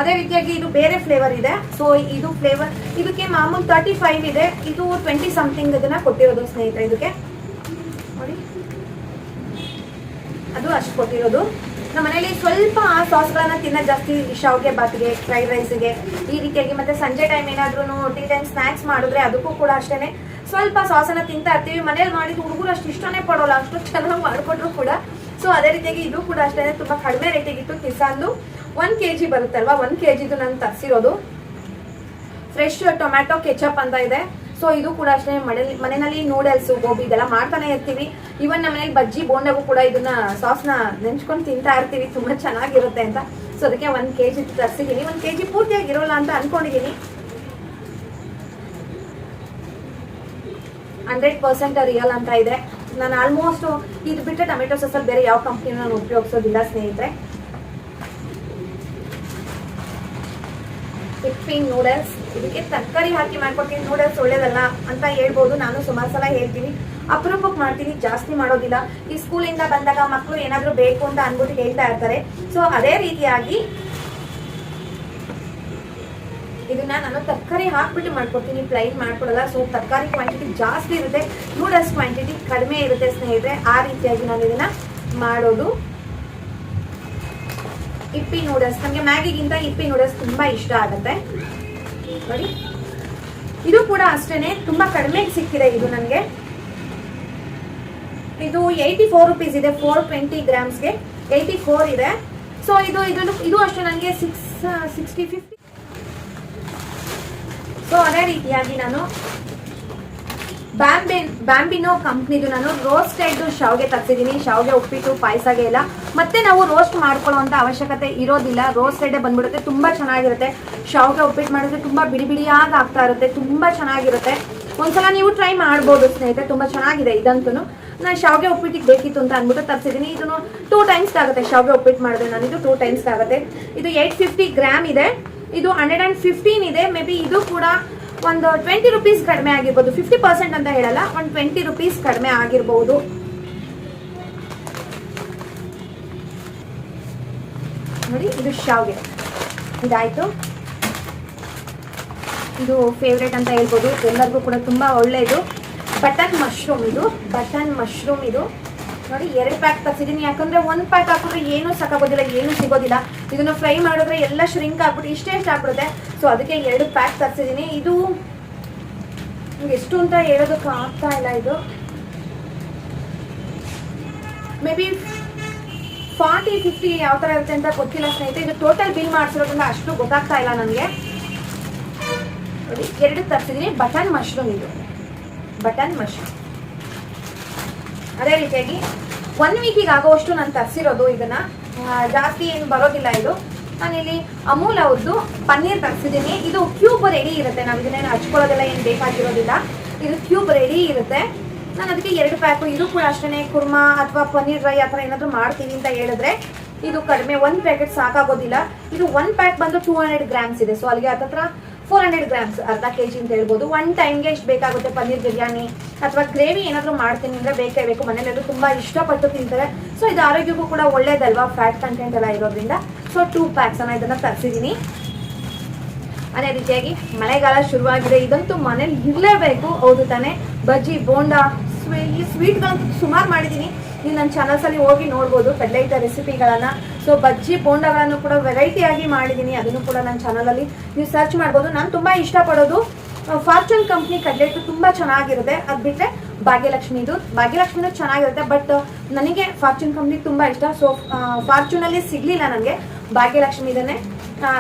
ಅದೇ ರೀತಿಯಾಗಿ ಇದು ಬೇರೆ ಫ್ಲೇವರ್ ಇದೆ. ಸೊ ಇದು ಫ್ಲೇವರ್ ಇದಕ್ಕೆ ಮಾಮೂಲು ತರ್ಟಿ ಫೈವ್ ಇದೆ. ಇದು ಟ್ವೆಂಟಿ ಸಮಥಿಂಗ್ ಇದನ್ನ ಕೊಟ್ಟಿರೋದು ಸ್ನೇಹಿತರೆ, ಇದಕ್ಕೆ. ನೋಡಿ. ಅದು ಅಷ್ಟು ಕೊಟ್ಟಿರೋದು. ನಮ್ಮ ಮನೇಲಿ ಸ್ವಲ್ಪ ಆ ಸಾಸ್ಗಳನ್ನ ತಿನ್ನ ಜಾಸ್ತಿ ಶಾವ್ಗೆ ಬಾತ್ಗೆ ಫ್ರೈಡ್ ರೈಸ್ಗೆ ಈ ರೀತಿಯಾಗಿ ಮತ್ತೆ ಸಂಜೆ ಟೈಮ್ ಏನಾದ್ರೂ ಟೀ ಟೈಮ್ ಸ್ನಾಕ್ಸ್ ಮಾಡಿದ್ರೆ ಅದಕ್ಕೂ ಕೂಡ ಅಷ್ಟೇನೆ. ಸ್ವಲ್ಪ ಸಾಸನ್ನ ತಿಂತಾ ಇರ್ತೀವಿ. ಮನೇಲಿ ಮಾಡಿದ ಹುಡುಗರು ಅಷ್ಟು ಇಷ್ಟನೇ ಪಡೋಲ್ಲ. ಅಷ್ಟು ಚೆನ್ನಾಗಿ ಮಾಡಿಕೊಟ್ರು ಕೂಡ. ಸೊ ಅದೇ ರೀತಿಯಾಗಿ ಇದು ಕೂಡ ಅಷ್ಟೇ ತುಂಬಾ ಕಡಿಮೆ ರೇಟಿಗಿತ್ತು ಕಿಸಾಂದು ಒನ್ ಕೆ ಜಿ ಬರುತ್ತಲ್ವಾ? ಒನ್ ಕೆ ಜಿದು ನಾನು ತರಿಸಿರೋದು. ಫ್ರೆಶ್ ಟೊಮ್ಯಾಟೊ ಕೆಚಪ್ ಅಂತ ಇದೆ. ಸೊ ಇದು ಕೂಡ ಅಷ್ಟೇ ಮನೇಲಿ, ಮನೆಯಲ್ಲಿ ನೂಡಲ್ಸ್ ಗೋಬಿ ಇದೆಲ್ಲ ಮಾಡ್ತಾನೆ ಇರ್ತೀವಿ. ಇವನ್ ನಮ್ಮ ಮನೇಲಿ ಬಜ್ಜಿ, ಬೋಂಡಗೂ ಕೂಡ ಇದನ್ನ ಸಾಸ್ನ ನೆಂಚ್ಕೊಂಡು ತಿಂತಾ ಇರ್ತೀವಿ. ತುಂಬಾ ಚೆನ್ನಾಗಿರುತ್ತೆ ಅಂತ. ಸೊ ಅದಕ್ಕೆ ಒಂದ್ ಕೆ ಜಿ ಒಂದ್ ಕೆ ಜಿ ಪೂರ್ತಿಯಾಗಿ ಇರೋಲ್ಲ ಅಂತ ಅನ್ಕೊಂಡಿದ್ದೀನಿ ಹಂಡ್ರೆಡ್ ಪರ್ಸೆಂಟ್ ರಿಯಲ್ ಅಂತ ಇದೆ. ನಾನು ಆಲ್ಮೋಸ್ಟ್ ಇದು ಬಿಟ್ಟರೆ ಟೊಮೆಟೊ ಸಾಸಲ್ಲಿ ಬೇರೆ ಯಾವ ಕಂಪ್ನಿನ ನಾನು ಉಪಯೋಗಿಸೋದಿಲ್ಲ, ಸ್ನೇಹಿತರೆ. ಹಿಪ್ಪಿ ನೂಡಲ್ಸ್ ಇದಕ್ಕೆ ತರಕಾರಿ ಹಾಕಿ ಮಾಡ್ಕೊಡ್ತೀನಿ ನೂಡಲ್ಸ್ ಒಳ್ಳೇದಲ್ಲ ಅಂತ ಹೇಳ್ಬೋದು. ನಾನು ಸುಮಾರು ಸಲ ಹೇಳ್ತೀನಿ. ಅಪರೂಪಕ್ಕೆ ಮಾಡ್ತೀನಿ. ಜಾಸ್ತಿ ಮಾಡೋದಿಲ್ಲ. ಈ ಸ್ಕೂಲಿಂದ ಬಂದಾಗ ಮಕ್ಕಳು ಏನಾದರೂ ಬೇಕು ಅಂತ ಅಂದ್ಬಿಟ್ಟು ಹೇಳ್ತಾ ಇರ್ತಾರೆ. ಸೊ ಅದೇ ರೀತಿಯಾಗಿ ಇದನ್ನ ನಾನು ತರಕಾರಿ ಹಾಕ್ಬಿಟ್ಟು ಮಾಡ್ಕೊಡ್ತೀನಿ. ಪ್ಲೈನ್ ಮಾಡ್ಕೊಡಲ್ಲ. ಸೊ ತರಕಾರಿ ಕ್ವಾಂಟಿಟಿ ಜಾಸ್ತಿ ಇರುತ್ತೆ. ನೂಡಲ್ಸ್ ಕ್ವಾಂಟಿಟಿ ಕಡಿಮೆ ಇರುತ್ತೆ ಸ್ನೇಹಿತರೆ. ಆ ರೀತಿಯಾಗಿ ನಾನು ಇದನ್ನ ಮಾಡೋದು ಇಪ್ಪಿ ನೂಡಲ್ಸ್ ನನಗೆ ಮ್ಯಾಗಿಗಿಂತ ಇಪ್ಪಿ ನೂಡಲ್ಸ್ ತುಂಬಾ ಇಷ್ಟ ಆಗುತ್ತೆ. ನೋಡಿ. ಇದು ಕೂಡ ಅಷ್ಟೇನೆ, ತುಂಬಾ ಕಡಿಮೆಗೆ ಸಿಕ್ಕಿದೆ ಇದು ನನಗೆ ಇದು ಏಯ್ಟಿ ಫೋರ್ ರುಪೀಸ್ ಇದೆ ಫೋರ್ ಟ್ವೆಂಟಿ ಗ್ರಾಮ್ಸ್ಗೆ ಏಯ್ಟಿ ಫೋರ್ ಇದೆ. ಸೊ ಇದು, ಇದನ್ನು, ಇದು ಅಷ್ಟೇ ನನಗೆ ಸಿಕ್ಸ್ ಸಿಕ್ಸ್ಟಿ ಫಿಫ್ಟಿ ಸೊ ಅದೇ ರೀತಿಯಾಗಿ ನಾನು ಬ್ಯಾಂಬಿನ್ ಬ್ಯಾಂಬಿನೋ ಕಂಪ್ನಿದು ನಾನು ರೋಸ್ಟೆಡ್ ಶಾವ್ಗೆ ತಗ್ಸಿದ್ದೀನಿ. ಶಾವ್ಗೆ ಉಪ್ಪಿಟ್ಟು, ಪಾಯಸಗೆ ಎಲ್ಲ. ಮತ್ತೆ ನಾವು ರೋಸ್ಟ್ ಮಾಡ್ಕೊಳ್ಳೋವಂಥ ಅವಶ್ಯಕತೆ ಇರೋದಿಲ್ಲ. ರೋಸ್ಟೆಡ್ ಬಂದ್ಬಿಡುತ್ತೆ. ತುಂಬಾ ಚೆನ್ನಾಗಿರುತ್ತೆ. ಶಾವ್ಗೆ ಉಪ್ಪಿಟ್ಟು ಮಾಡಿದ್ರೆ ತುಂಬಾ ಬಿಡಿ ಬಿಡಿಯಾಗಿ ಆಗ್ತಾ ಇರುತ್ತೆ. ತುಂಬಾ ಚೆನ್ನಾಗಿರುತ್ತೆ. ಒಂದ್ಸಲ ನೀವು ಟ್ರೈ ಮಾಡ್ಬೋದು ಸ್ನೇಹಿತರೆ. ತುಂಬಾ ಚೆನ್ನಾಗಿದೆ ಇದಂತೂ ನಾನು ಶಾವ್ಗೆ ಉಪ್ಪಿಟ್ಟಿಗೆ ಬೇಕಿತ್ತು ಅಂತ ಅಂದ್ಬಿಟ್ಟು ತರಿಸಿದ್ದೀನಿ ಇದನ್ನು ಟೂ ಟೈಮ್ಸ್ ಆಗುತ್ತೆ ಶಾವ್ಗೆ ಉಪ್ಪಿಟ್ಟು ಮಾಡಿದ್ರೆ ನಾನು. ಇದು ಟೂ ಟೈಮ್ಸ್ ಆಗುತ್ತೆ. ಇದು ಏಯ್ಟ್ ಫಿಫ್ಟಿ ಗ್ರಾಮ್ ಇದೆ. ಇದು ಹಂಡ್ರೆಡ್ ಆ್ಯಂಡ್ ಫಿಫ್ಟೀನ್ ಇದೆ. ಮೇ ಬಿ ಇದು ಕೂಡ ಒಂದು ಟ್ವೆಂಟಿ ರುಪೀಸ್ ಕಡಿಮೆ ಆಗಿರ್ಬೋದು ಫಿಫ್ಟಿ ಪರ್ಸೆಂಟ್ ಅಂತ ಹೇಳಲ್ಲ, ಒಂದು ಟ್ವೆಂಟಿ ರುಪೀಸ್ ಕಡಿಮೆ ಆಗಿರ್ಬೋದು. ನೋಡಿ, ಇದು ಶಾವ್ಗೆ. ಇದಾಯ್ತು. ಇದು ಫೇವ್ರೇಟ್ ಅಂತ ಹೇಳ್ಬೋದು. ಎಲ್ಲರಿಗೂ ಕೂಡ ತುಂಬ ಒಳ್ಳೆಯದು. ಬಟನ್ ಮಶ್ರೂಮ್ ಇದು. ಬಟನ್ ಮಶ್ರೂಮ್ ಇದು. ನೋಡಿ, ಎರಡು ಪ್ಯಾಕ್ ತರಿಸಿದ್ದೀನಿ ಯಾಕಂದ್ರೆ ಒಂದು ಪ್ಯಾಕ್ ಹಾಕಿದ್ರೆ ಏನೂ ಸಾಕಾಗೋದಿಲ್ಲ, ಏನೂ ಸಿಗೋದಿಲ್ಲ. ಇದನ್ನು ಫ್ರೈ ಮಾಡಿದ್ರೆ ಎಲ್ಲ ಶ್ರಿಂಕ್ ಆಗ್ಬಿಟ್ಟು ಇಷ್ಟೇ ಇಷ್ಟ ಆಗ್ಬಿಡುತ್ತೆ. ಸೊ ಅದಕ್ಕೆ ಎರಡು ಪ್ಯಾಕ್ ತರಿಸಿದ್ದೀನಿ ಇದು ಎಷ್ಟು ಅಂತ ಹೇಳೋದಕ್ಕೆ ಆಗ್ತಾ ಇಲ್ಲ ಇದು. ಮೇ ಬಿ ಫಾರ್ಟಿ ಫಿಫ್ಟಿ ಯಾವ ಥರ ಇರುತ್ತೆ ಅಂತ ಗೊತ್ತಿಲ್ಲ ಸ್ನೇಹಿತರೆ. ಇದು ಟೋಟಲ್ ಬಿಲ್ ಮಾಡಿಸಿರೋದ್ರಿಂದ ಅಷ್ಟು ಗೊತ್ತಾಗ್ತಾ ಇಲ್ಲ ನನಗೆ. ಎರಡು ತರಿಸಿದ್ದೀನಿ ಬಟನ್ ಮಶ್ರೂಮ್ ಇದು. ಬಟನ್ ಮಶ್ರೂಮ್ ಅದೇ ರೀತಿಯಾಗಿ ಒನ್ ವೀಕಿಗೆ ಆಗೋವಷ್ಟು ನಾನು ತರಿಸಿರೋದು ಇದನ್ನ. ಜಾಸ್ತಿ ಏನು ಬರೋದಿಲ್ಲ ಇದು. ನಾನಿಲ್ಲಿ ಅಮೂಲ್ ಅವ್ರದ್ದು ಪನ್ನೀರ್ ತರಿಸಿದ್ದೀನಿ. ಇದು ಕ್ಯೂಬ್ ರೆಡಿ ಇರುತ್ತೆ. ನಾವು ಇದನ್ನೇನು ಹಚ್ಕೊಳ್ಳೋದೆಲ್ಲ ಏನು ಬೇಕಾಗಿರೋದಿಲ್ಲ. ಇದು ಕ್ಯೂಬ್ ರೆಡಿ ಇರುತ್ತೆ. ನಾನು ಅದಕ್ಕೆ ಎರಡು ಪ್ಯಾಕು ಇದು ಕೂಡ ಅಷ್ಟೇ ಕುರ್ಮಾ ಅಥವಾ ಪನ್ನೀರ್ ಡ್ರೈ ಆ ಥರ ಏನಾದರೂ ಮಾಡ್ತೀನಿ ಅಂತ ಹೇಳಿದ್ರೆ ಇದು ಕಡಿಮೆ, ಒಂದು ಪ್ಯಾಕೆಟ್ ಸಾಕಾಗೋದಿಲ್ಲ. ಇದು ಒನ್ ಪ್ಯಾಕ್ ಬಂದು ಟೂ ಹಂಡ್ರೆಡ್ ಗ್ರಾಮ್ಸ್ ಇದೆ. ಸೊ ಅಲ್ಲಿಗೆ ಹತ್ತತ್ರ ಫೋರ್ ಹಂಡ್ರೆಡ್ ಗ್ರಾಮ್ಸ್ ಅರ್ಧ ಕೆ ಜಿ ಅಂತ ಹೇಳ್ಬೋದು. ಒನ್ ಟೈಮ್ಗೆ ಎಷ್ಟು ಬೇಕಾಗುತ್ತೆ ಪನ್ನೀರ್ ಬಿರಿಯಾನಿ ಅಥವಾ ಗ್ರೇವಿ ಏನಾದರೂ ಮಾಡ್ತೀನಿ ಅಂದರೆ ಬೇಕೇ ಬೇಕು. ಮನೇಲೆಲ್ಲರೂ ತುಂಬ ಇಷ್ಟಪಟ್ಟು ತಿಂತಾರೆ. ಸೊ ಇದು ಆರೋಗ್ಯಕ್ಕೂ ಕೂಡ ಒಳ್ಳೇದಲ್ವಾ? ಫ್ಯಾಟ್ ಕಂಟೆಂಟ್ ಎಲ್ಲ ಇರೋದ್ರಿಂದ. ಸೊ ಟೂ ಪ್ಯಾಕ್ಸನ್ನು ಇದನ್ನು ತರಿಸಿದ್ದೀನಿ ಅದೇ ರೀತಿಯಾಗಿ ಮಳೆಗಾಲ ಶುರುವಾಗಿದೆ. ಇದಂತೂ ಮನೇಲಿ ಇರಲೇಬೇಕು. ಹೌದು ತಾನೇ. ಬಜ್ಜಿ, ಬೋಂಡಾ, ಸ್ವೀ ಈ ಸ್ವೀಟ್ಗಳಂತೂ ಸುಮಾರು ಮಾಡಿದ್ದೀನಿ ನೀವು ನನ್ನ ಚಾನಲ್ಸಲ್ಲಿ ಹೋಗಿ ನೋಡ್ಬೋದು ಕಡಲೆಹಿಟ್ಟ ರೆಸಿಪಿಗಳನ್ನು ಸೊ ಬಜ್ಜಿ ಬೋಂಡಗಳನ್ನು ಕೂಡ ವೆರೈಟಿಯಾಗಿ ಮಾಡಿದ್ದೀನಿ. ಅದನ್ನು ಕೂಡ ನನ್ನ ಚಾನಲಲ್ಲಿ ನೀವು ಸರ್ಚ್ ಮಾಡ್ಬೋದು. ನಾನು ತುಂಬ ಇಷ್ಟಪಡೋದು ಫಾರ್ಚೂನ್ ಕಂಪ್ನಿ ಕಡ್ಲೆಟ್ಟು ತುಂಬ ಚೆನ್ನಾಗಿರುತ್ತೆ. ಅದು ಬಿಟ್ಟರೆ ಭಾಗ್ಯಲಕ್ಷ್ಮಿದು ಭಾಗ್ಯಲಕ್ಷ್ಮಿನೂ ಚೆನ್ನಾಗಿರುತ್ತೆ ಬಟ್ ನನಗೆ ಫಾರ್ಚೂನ್ ಕಂಪ್ನಿ ತುಂಬ ಇಷ್ಟ. ಸೊ ಫಾರ್ಚೂನಲ್ಲಿ ಸಿಗಲಿಲ್ಲ ನನಗೆ ಭಾಗ್ಯಲಕ್ಷ್ಮಿದನ್ನೇ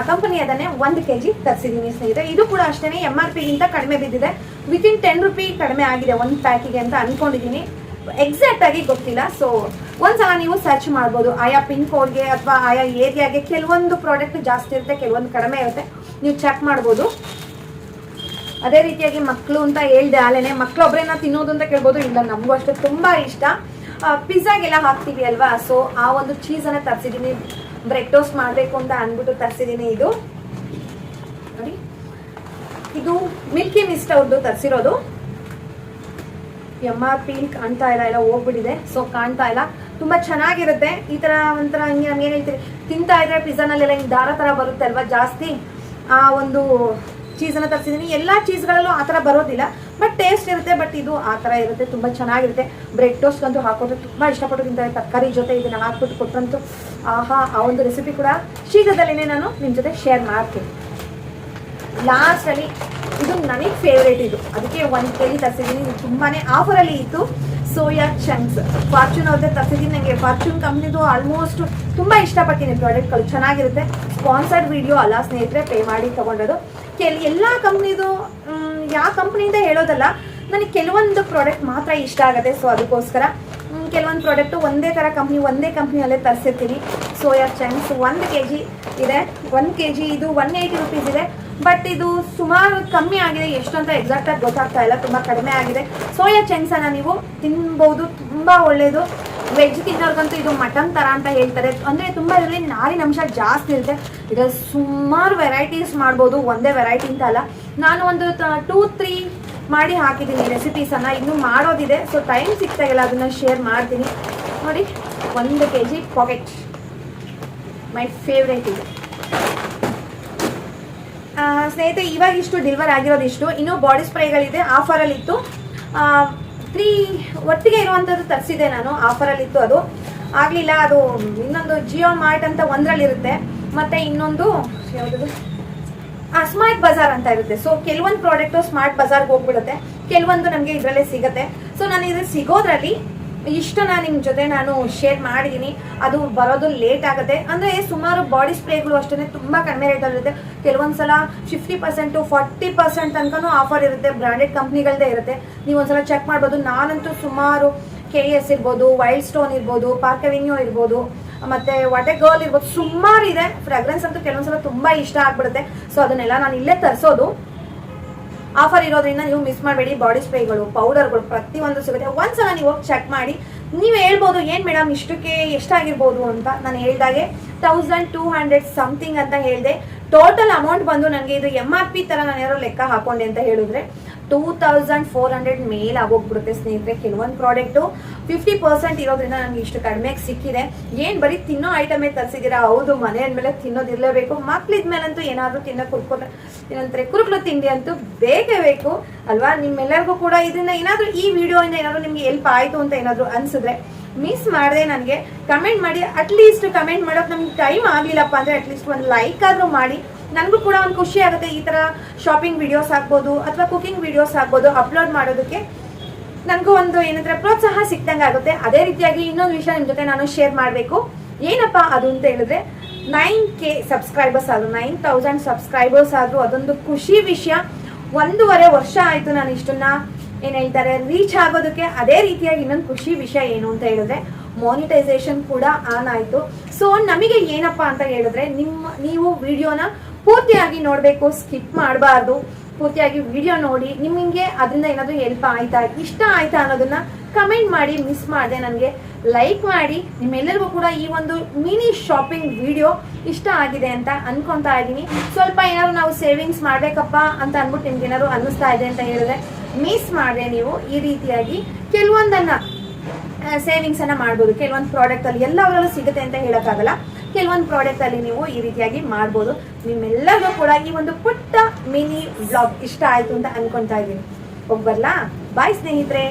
ಕಂಪನಿ ಅದನ್ನೇ ಒಂದು ಕೆ ಜಿ ತರಿಸಿದ್ದೀನಿ ಸ್ನೇಹಿತರೆ. ಇದು ಕೂಡ ಅಷ್ಟೇ ಎಂ ಆರ್ ಪಿಗಿಂತ ಕಡಿಮೆ ಬಿದ್ದಿದೆ. ವಿತಿನ್ ಟೆನ್ ರುಪಿ ಕಡಿಮೆ ಆಗಿದೆ ಒಂದು ಪ್ಯಾಕಿಗೆ ಅಂತ ಅನ್ಕೊಂಡಿದ್ದೀನಿ ಎಕ್ಸಾಕ್ಟ್ ಆಗಿ ಗೊತ್ತಿಲ್ಲ. ಸೊ ಒಂದ್ಸಲ ನೀವು ಸರ್ಚ್ ಮಾಡ್ಬೋದು. ಆಯಾ ಪಿನ್ ಕೋಡ್ಗೆ ಅಥವಾ ಆಯಾ ಏರಿಯಾಗೆ ಕೆಲವೊಂದು ಪ್ರಾಡಕ್ಟ್ ಜಾಸ್ತಿ ಇರುತ್ತೆ, ಕೆಲವೊಂದು ಕಡಿಮೆ ಇರುತ್ತೆ. ನೀವು ಚೆಕ್ ಮಾಡ್ಬೋದು. ಅದೇ ರೀತಿಯಾಗಿ ಮಕ್ಕಳು ಅಂತ ಹೇಳ್ದೆ ಆಲೇನೆ ಮಕ್ಕಳು ಒಬ್ಬರೇನ ತಿನ್ನೋದು ಅಂತ ಕೇಳ್ಬೋದು, ಇಲ್ಲ, ನಮಗೂ ಅಷ್ಟೇ ತುಂಬ ಇಷ್ಟ. ಪಿಜ್ಜಾಗೆಲ್ಲ ಹಾಕ್ತೀವಿ ಅಲ್ವಾ? ಸೊ ಆ ಒಂದು ಚೀಸನ್ನು ತರಿಸಿದ್ದೀನಿ ಬ್ರೆಡ್ ಟೋಸ್ಟ್ ಮಾಡಬೇಕು ಅಂತ ಅಂದ್ಬಿಟ್ಟು ತರಿಸಿದ್ದೀನಿ ಇದು. ನೋಡಿ. ಇದು ಮಿಲ್ಕಿ ಮಿಸ್ಟ್ ಅವ್ರದ್ದು ತರಿಸಿರೋದು. ಎಂ ಆರ್ ಪಿ ಕಾಣ್ತಾ ಇಲ್ಲ, ಎಲ್ಲ ಹೋಗ್ಬಿಟ್ಟಿದೆ. ಸೊ ಕಾಣ್ತಾ ಇಲ್ಲ. ತುಂಬಾ ಚೆನ್ನಾಗಿರುತ್ತೆ. ಈ ತರ ಒಂಥರ ಹಿಂಗೆ ನಮ್ಗೆ ಏನು ಹೇಳ್ತೀವಿ ತಿಂತಾ ಇದ್ರೆ ಪಿಜ್ಜಾನಲ್ಲೆಲ್ಲ ಹಿಂಗೆ ದಾರ ತರ ಬರುತ್ತೆ ಅಲ್ವಾ ಜಾಸ್ತಿ? ಆ ಒಂದು ಚೀಸನ್ನು ತರಿಸಿದ್ದೀನಿ ಎಲ್ಲ ಚೀಸ್ಗಳಲ್ಲೂ ಆ ಥರ ಬರೋದಿಲ್ಲ. ಬಟ್ ಟೇಸ್ಟ್ ಇರುತ್ತೆ ಬಟ್ ಇದು ಆ ಥರ ಇರುತ್ತೆ. ತುಂಬ ಚೆನ್ನಾಗಿರುತ್ತೆ. ಬ್ರೆಡ್ ಟೋಸ್ಟ್ ಅಂತೂ ಹಾಕೋದ್ರೆ ತುಂಬ ಇಷ್ಟಪಟ್ಟು ತಿಂತಾರೆ. ತರಕಾರಿ ಜೊತೆ ಇದನ್ನ ಹಾಕ್ಬಿಟ್ಟು ಕೊಟ್ಟಂತೂ ಆಹಾ, ಆ ಒಂದು ರೆಸಿಪಿ ಕೂಡ ಶೀಘ್ರದಲ್ಲಿನೇ ನಾನು ನಿಮ್ಮ ಜೊತೆ ಶೇರ್ ಮಾಡ್ತೀನಿ. ಲಾಸ್ಟಲ್ಲಿ ಇದು ನನಗೆ ಫೇವ್ರೇಟ್ ಇದು. ಅದಕ್ಕೆ ಒಂದು ಕೆ ಜಿ ತರಿಸಿದ್ದೀನಿ ಇದು ತುಂಬಾ ಆಫರಲ್ಲಿ ಇತ್ತು. Soya chunks. ಫಾರ್ಚೂನ್ ಅವ್ರದ್ದೇ ತರಿಸಿದ್ದೀನಿ ನನಗೆ ಫಾರ್ಚೂನ್ ಕಂಪ್ನಿದು ಆಲ್ಮೋಸ್ಟ್ ತುಂಬ ಇಷ್ಟಪಟ್ಟಿನಿ ಪ್ರಾಡಕ್ಟ್ಗಳು ಚೆನ್ನಾಗಿರುತ್ತೆ. ಸ್ಪಾನ್ಸರ್ಡ್ ವಿಡಿಯೋ ಅಲ್ಲ ಸ್ನೇಹಿತರೆ ಪೇ ಮಾಡಿ ತೊಗೊಂಡೋದು. ಕೆಲ, ಎಲ್ಲ ಕಂಪ್ನಿದು ಯಾವ ಕಂಪ್ನಿಯಿಂದ ಹೇಳೋದಲ್ಲ, ನನಗೆ ಕೆಲವೊಂದು ಪ್ರಾಡಕ್ಟ್ ಮಾತ್ರ ಇಷ್ಟ ಆಗುತ್ತೆ. ಸೊ ಅದಕ್ಕೋಸ್ಕರ ಕೆಲವೊಂದು ಪ್ರಾಡಕ್ಟು ಒಂದೇ ಥರ ಕಂಪ್ನಿ ಒಂದೇ ಕಂಪ್ನಿಯಲ್ಲೇ ತರಿಸಿರ್ತೀನಿ. ಸೋಯಾ ಚಂಕ್ಸ್ ಒಂದು ಕೆ ಜಿ ಇದೆ. ಒಂದು ಕೆ ಜಿ ಇದು ಒನ್ ಏಯ್ಟಿ ರುಪೀಸ್ ಇದೆ. ಬಟ್ ಇದು ಸುಮಾರು ಕಮ್ಮಿ ಆಗಿದೆ, ಎಷ್ಟು ಅಂತ ಎಕ್ಸಾಕ್ಟ್ ಆಗಿ ಗೊತ್ತಾಗ್ತಾ ಇಲ್ಲ, ತುಂಬ ಕಡಿಮೆ ಆಗಿದೆ. ಸೋಯಾ ಅನ್ನ ನೀವು ತಿನ್ಬೋದು, ತುಂಬ ಒಳ್ಳೆಯದು ವೆಜ್ ತಿನ್ನೋರ್ಗಂತೂ ಇದು ಮಟನ್ ತರ ಅಂತ ಹೇಳ್ತಾರೆ. ಅಂದ್ರೆ ತುಂಬಾ ಇದರಲ್ಲಿ ನಾರಿನ ಅಂಶ ಜಾಸ್ತಿ ಇರುತ್ತೆ. ಇದರಲ್ಲಿ ಸುಮಾರು ವೆರೈಟೀಸ್ ಮಾಡ್ಬೋದು, ಒಂದೇ ವೆರೈಟಿ ಅಂತ ಅಲ್ಲ. ನಾನು ಒಂದು ಟೂ ತ್ರೀ ಮಾಡಿ ಹಾಕಿದ್ದೀನಿ ರೆಸಿಪೀಸನ್ನು ಇನ್ನೂ ಮಾಡೋದಿದೆ. ಸೊ ಟೈಮ್ ಸಿಗ್ತಾಯಿಲ್ಲ ಅದನ್ನು ಶೇರ್ ಮಾಡ್ತೀನಿ. ನೋಡಿ, ಒಂದು K G packet my favourite ಇದೆ. ಸ್ನೇಹಿತರೆ, ಇವಾಗ ಇಷ್ಟು ಡೆಲಿವರ್ ಆಗಿರೋದು ಇಷ್ಟು. ಇನ್ನೂ ಬಾಡಿ ಸ್ಪ್ರೇಗಳಿದೆ ಆಫರಲ್ಲಿ ಇತ್ತು. ತ್ರೀ ಒಟ್ಟಿಗೆ ಇರುವಂಥದ್ದು ತರಿಸಿದೆ ನಾನು ಆಫರಲ್ಲಿ ಇತ್ತು ಅದು. ಆಗಲಿಲ್ಲ, ಅದು ಇನ್ನೊಂದು ಜಿಯೋ ಮಾರ್ಟ್ ಅಂತ ಒಂದರಲ್ಲಿರುತ್ತೆ ಮತ್ತೆ ಇನ್ನೊಂದು, ಯಾವುದದು? ಸ್ಮಾರ್ಟ್ ಬಜಾರ್ ಅಂತ ಇರುತ್ತೆ. ಸೊ ಕೆಲವೊಂದು ಪ್ರಾಡಕ್ಟು ಸ್ಮಾರ್ಟ್ ಬಜಾರ್ಗೆ ಹೋಗ್ಬಿಡುತ್ತೆ. ಕೆಲವೊಂದು ನಮಗೆ ಇದರಲ್ಲೇ ಸಿಗುತ್ತೆ. ಸೊ ನಾನು ಇದು ಸಿಗೋದ್ರಲ್ಲಿ ಇಷ್ಟನ್ನ ನಿಮ್ಮ ಜೊತೆ ನಾನು ಶೇರ್ ಮಾಡಿದ್ದೀನಿ ಅದು ಬರೋದು ಲೇಟ್ ಆಗುತ್ತೆ. ಅಂದರೆ ಸುಮಾರು ಬಾಡಿ ಸ್ಪ್ರೇಗಳು ಅಷ್ಟೇ ತುಂಬ ಕಡಿಮೆ ರೇಟಲ್ಲಿರುತ್ತೆ ಕೆಲವೊಂದು ಸಲ ಫಿಫ್ಟಿ ಪರ್ಸೆಂಟು ಫಾರ್ಟಿ ಪರ್ಸೆಂಟ್ ತನಕನೂ ಆಫರ್ ಇರುತ್ತೆ. ಬ್ರ್ಯಾಂಡೆಡ್ ಕಂಪ್ನಿಗಳದೇ ಇರುತ್ತೆ. ನೀವು ಒಂದ್ಸಲ ಚೆಕ್ ಮಾಡ್ಬೋದು. ನಾನಂತೂ ಸುಮಾರು ಕೆ ಎಸ್ ಇರ್ಬೋದು ವೈಲ್ಡ್ ಸ್ಟೋನ್ ಇರ್ಬೋದು ಪಾರ್ಕ್ ಅವೆನ್ಯೂ ಇರ್ಬೋದು, ಮತ್ತೆ ವಾಟೆ ಗರ್ಲ್ ಇರ್ಬೋದು. ಸುಮಾರು ಇದೆ. ಫ್ರಾಗ್ರೆನ್ಸ್ ಅಂತೂ ಕೆಲವೊಂದ್ಸಲ ತುಂಬಾ ಇಷ್ಟ ಆಗ್ಬಿಡುತ್ತೆ. ಸೊ ಅದನ್ನೆಲ್ಲ ನಾನು ಇಲ್ಲೇ ತರಿಸೋದು. ಆಫರ್ ಇರೋದ್ರಿಂದ ನೀವು ಮಿಸ್ ಮಾಡಬೇಡಿ. ಬಾಡಿ ಸ್ಪ್ರೇಗಳು ಪೌಡರ್ಗಳು ಪ್ರತಿಯೊಂದು ಸಿಗುತ್ತೆ. ಒಂದ್ಸಲ ನೀವು ಹೋಗಿ ಚೆಕ್ ಮಾಡಿ. ನೀವು ಹೇಳ್ಬೋದು, ಏನು ಮೇಡಮ್ ಇಷ್ಟಕ್ಕೆ ಎಷ್ಟಾಗಿರ್ಬೋದು? ಅಂತ ನಾನು ಹೇಳಿದಾಗೆ ತೌಸಂಡ್ ಟೂ ಹಂಡ್ರೆಡ್ ಸಮಥಿಂಗ್ ಅಂತ ಹೇಳಿದೆ. ಟೋಟಲ್ ಅಮೌಂಟ್ ಬಂದು ನನಗೆ ಇದು ಎಂ ಆರ್ ಪಿ ಥರ ನಾನು ಯಾರೋ ಲೆಕ್ಕ ಹಾಕೊಂಡೆ ಅಂತ ಹೇಳಿದ್ರೆ. ಟೂ ತೌಸಂಡ್ ಫೋರ್ ಹಂಡ್ರೆಡ್ ಮೇಲ್ ಆಗೋಗ್ಬಿಡುತ್ತೆ ಸ್ನೇಹಿತರೆ. ಕೆಲವೊಂದು ಪ್ರಾಡಕ್ಟು ಫಿಫ್ಟಿ ಪರ್ಸೆಂಟ್ ಇರೋದ್ರಿಂದ ನನಗೆ ಇಷ್ಟು ಕಡಿಮೆಗೆ ಸಿಕ್ಕಿದೆ. ಏನು ಬರೀ ತಿನ್ನೋ ಐಟಮೇ ತರಿಸಿದ್ದೀರಾ? ಹೌದು, ಮನೆ ಅಂದಮೇಲೆ ತಿನ್ನೋದಿರಲೇಬೇಕು ಮಕ್ಳಿದ್ಮೇಲಂತೂ ಏನಾದರೂ ತಿನ್ನೋ ಕುರ್ಕೊಂಡ್ರೆ ಏನಂತಾರೆ, ಕುರುಕುಲು ತಿಂಡಿ ಅಂತೂ ಬೇಕೇ ಬೇಕು. ಅಲ್ವಾ? ನಿಮ್ಮೆಲ್ಲರಿಗೂ ಕೂಡ ಇದರಿಂದ ಏನಾದರೂ ಈ ವಿಡಿಯೋಯಿಂದ ಏನಾದರೂ ನಿಮ್ಗೆ ಎಲ್ಪ್ ಆಯಿತು ಅಂತ ಏನಾದರೂ ಅನಿಸಿದ್ರೆ ಮಿಸ್ ಮಾಡಿದೆ ನನಗೆ. ಕಮೆಂಟ್ ಮಾಡಿ ಅಟ್ಲೀಸ್ಟ್ ಕಮೆಂಟ್ ಮಾಡೋಕೆ ನಮ್ಗೆ ಟೈಮ್ ಆಗಲಿಲ್ಲಪ್ಪ ಅಂದರೆ ಅಟ್ಲೀಸ್ಟ್ ಒಂದು ಲೈಕ್ ಆದರೂ ಮಾಡಿ. ನನಗೂ ಕೂಡ ಒಂದು ಖುಷಿ ಆಗುತ್ತೆ ಈ ಥರ ಶಾಪಿಂಗ್ ವಿಡಿಯೋಸ್ ಆಗ್ಬೋದು ಅಥವಾ ಕುಕಿಂಗ್ ವಿಡಿಯೋಸ್ ಆಗ್ಬೋದು ಅಪ್ಲೋಡ್ ಮಾಡೋದಕ್ಕೆ. ನನಗೂ ಒಂದು ಏನಂದ್ರೆ ಪ್ರೋತ್ಸಾಹ ಸಿಕ್ಕಂಗೆ ಆಗುತ್ತೆ. ಅದೇ ರೀತಿಯಾಗಿ ಇನ್ನೊಂದು ವಿಷಯ ನಿಮ್ಮ ಜೊತೆ ನಾನು ಶೇರ್ ಮಾಡಬೇಕು. ಏನಪ್ಪ ಅದು ಅಂತ ಹೇಳಿದ್ರೆ ನೈನ್ ಕೆ ಸಬ್ಸ್ಕ್ರೈಬರ್ಸ್ ಆದ್ರು ನೈನ್ ತೌಸಂಡ್ ಸಬ್ಸ್ಕ್ರೈಬರ್ಸ್ ಆದ್ರು ಅದೊಂದು ಖುಷಿ ವಿಷಯ. ಒಂದೂವರೆ ವರ್ಷ ಆಯಿತು ನಾನು ಇಷ್ಟನ್ನ ಏನು ಹೇಳ್ತಾರೆ ರೀಚ್ ಆಗೋದಕ್ಕೆ. ಅದೇ ರೀತಿಯಾಗಿ ಇನ್ನೊಂದು ಖುಷಿ ವಿಷಯ ಏನು ಅಂತ ಹೇಳಿದ್ರೆ ಮಾನಿಟೈಸೇಷನ್ ಕೂಡ ಆನ್ ಆಯಿತು. ಸೊ ನಮಗೆ ಏನಪ್ಪ ಅಂತ ಹೇಳಿದ್ರೆ, ನಿಮ್ಮ, ನೀವು ವಿಡಿಯೋನ ಪೂರ್ತಿಯಾಗಿ ನೋಡಬೇಕು ಸ್ಕಿಪ್ ಮಾಡಬಾರ್ದು. ಪೂರ್ತಿಯಾಗಿ ವಿಡಿಯೋ ನೋಡಿ, ನಿಮಗೆ ಅದರಿಂದ ಏನಾದರೂ ಹೆಲ್ಪ್ ಆಯ್ತಾ, ಇಷ್ಟ ಆಯ್ತಾ ಅನ್ನೋದನ್ನ ಕಮೆಂಟ್ ಮಾಡಿ ಮಿಸ್ ಮಾಡಿದೆ ನನಗೆ. ಲೈಕ್ ಮಾಡಿ, ನಿಮ್ಮೆಲ್ಲರಿಗೂ ಕೂಡ ಈ ಒಂದು ಮಿನಿ ಶಾಪಿಂಗ್ ವಿಡಿಯೋ ಇಷ್ಟ ಆಗಿದೆ ಅಂತ ಅನ್ಕೊಂತಾ ಇದ್ದೀನಿ. ಸ್ವಲ್ಪ ಏನಾದ್ರು ನಾವು ಸೇವಿಂಗ್ಸ್ ಮಾಡಬೇಕಪ್ಪ ಅಂತ ಅಂದ್ಬಿಟ್ಟು ನಿಮ್ಗೆ ಏನಾದ್ರು ಅನ್ನಿಸ್ತಾ ಇದೆ ಅಂತ ಹೇಳಿದ್ರೆ ಮಿಸ್ ಮಾಡಿದೆ ನೀವು ಈ ರೀತಿಯಾಗಿ. ಕೆಲವೊಂದನ್ನ ಸೇವಿಂಗ್ಸ್ ಅನ್ನ ಮಾಡ್ಬೋದು. ಕೆಲವೊಂದು ಪ್ರಾಡಕ್ಟ್ ಅಲ್ಲಿ ಎಲ್ಲವರಲ್ಲೂ ಸಿಗುತ್ತೆ ಅಂತ ಹೇಳಕ್ಕಾಗಲ್ಲ. ಕೆಲವೊಂದು ಪ್ರಾಡಕ್ಟ್ ಅಲ್ಲಿ ನೀವು ಈ ರೀತಿಯಾಗಿ ಮಾಡ್ಬೋದು. ನಿಮ್ಮೆಲ್ಲರಿಗೂ ಕೂಡ ಈ ಒಂದು ಪುಟ್ಟ ಮಿನಿ ಬ್ಲಾಗ್ ಇಷ್ಟ ಆಯ್ತು ಅಂತ ಅನ್ಕೊಂತಾ ಇದ್ದೀನಿ. ಹೋಗ್ಬರ್ಲಾ ಬಾಯ್ ಸ್ನೇಹಿತರೆ!